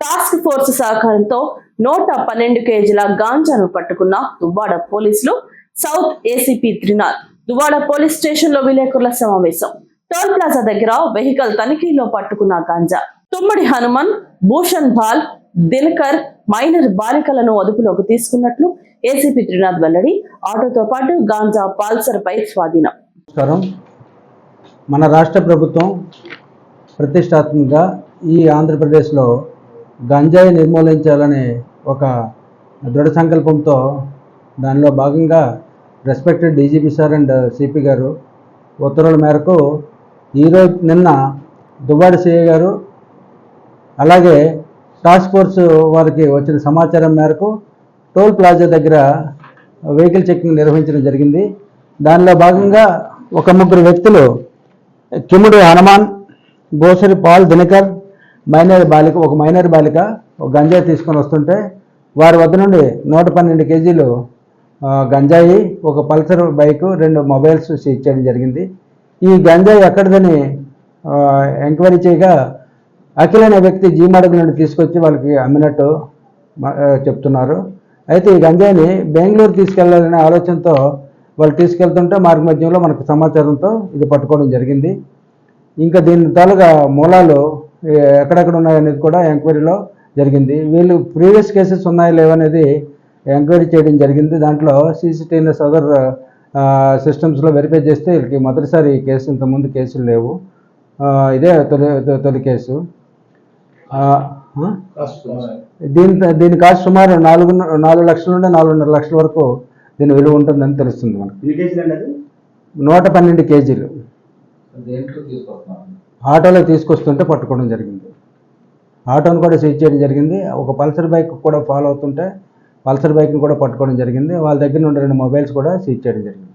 Task force సహకారంతో నూట పన్నెండు కేజీల గాంజాను పట్టుకున్న దువ్వాడ పోలీసులు south ACP Trinath Duvvada police స్టేషన్లో విలేకరుల సమావేశం. టోల్ ప్లాజా దగ్గర వెహికల్ తనిఖీలో పట్టుకున్న గాంజా. తుమ్మడి హనుమన్ భూషణ్ భాల్ దినకర్ మైనర్ బాలికలను అదుపులోకి తీసుకున్నట్లు ఏసీపీ త్రినాథ్ వెల్లడి. ఆటోతో పాటు గాంజా పాల్సర్ పై స్వాధీనం. నమస్కారం. మన రాష్ట్ర ప్రభుత్వం ప్రతిష్టాత్మకంగా ఈ ఆంధ్రప్రదేశ్లో గంజాయి నిర్మూలించాలనే ఒక దృఢ సంకల్పంతో దానిలో భాగంగా respected DGP sir and CP గారు ఉత్తర్వుల మేరకు ఈరోజు నిన్న దుబాడి సిఐ గారు అలాగే టాస్క్ ఫోర్స్ వారికి వచ్చిన సమాచారం మేరకు టోల్ ప్లాజా దగ్గర వెహికల్ చెకింగ్ నిర్వహించడం జరిగింది. దానిలో భాగంగా ఒక ముగ్గురు వ్యక్తులు కిముడు హనుమాన్ గోసరి పాల్ దినకర్ మైనర్ బాలిక ఒక మైనర్ బాలిక ఒక గంజాయి తీసుకొని వస్తుంటే వారి వద్ద నుండి నూట పన్నెండు కేజీలు గంజాయి ఒక పల్సర్ బైక్ రెండు మొబైల్స్ సీజ్ చేయడం జరిగింది. ఈ గంజాయి ఎక్కడిదని ఎంక్వైరీ చేయగా అఖిల్ అనే వ్యక్తి జీమాడగ నుండి తీసుకొచ్చి వాళ్ళకి అమ్మినట్టు చెప్తున్నారు. అయితే ఈ గంజాయిని బెంగళూరు తీసుకెళ్ళాలనే ఆలోచనతో వాళ్ళు తీసుకెళ్తుంటే మార్గ మధ్యంలో మనకు సమాచారంతో ఇది పట్టుకోవడం జరిగింది. ఇంకా దీని తాలుగా మూలాలు ఎక్కడెక్కడ ఉన్నాయనేది కూడా ఎంక్వైరీలో జరిగింది. వీళ్ళు ప్రీవియస్ కేసెస్ ఉన్నాయో లేవనేది ఎంక్వైరీ చేయడం జరిగింది. దాంట్లో సీసీటీవీఎస్ అదర్ సిస్టమ్స్లో వెరిఫై చేస్తే వీళ్ళకి మొదటిసారి ఈ కేసు ఇంతకుముందు కేసులు లేవు. ఇదే తొలి తొలి కేసు? దీని దీని కాస్ట్ సుమారు నాలుగు నాలుగు లక్షల నుండి నాలుగున్నర లక్షల వరకు దీని విలువ ఉంటుందని తెలుస్తుంది మనకు. నూట పన్నెండు కేజీలు. ఆటోలో తీసుకొస్తుంటే పట్టుకోవడం జరిగింది. ఆటోను కూడా సీజ్ చేయడం జరిగింది. ఒక పల్సర్ బైక్ కూడా ఫాలో అవుతుంటే పల్సర్ బైక్ని కూడా పట్టుకోవడం జరిగింది. వాళ్ళ దగ్గర నుండి రెండు మొబైల్స్ కూడా సీజ్ చేయడం జరిగింది.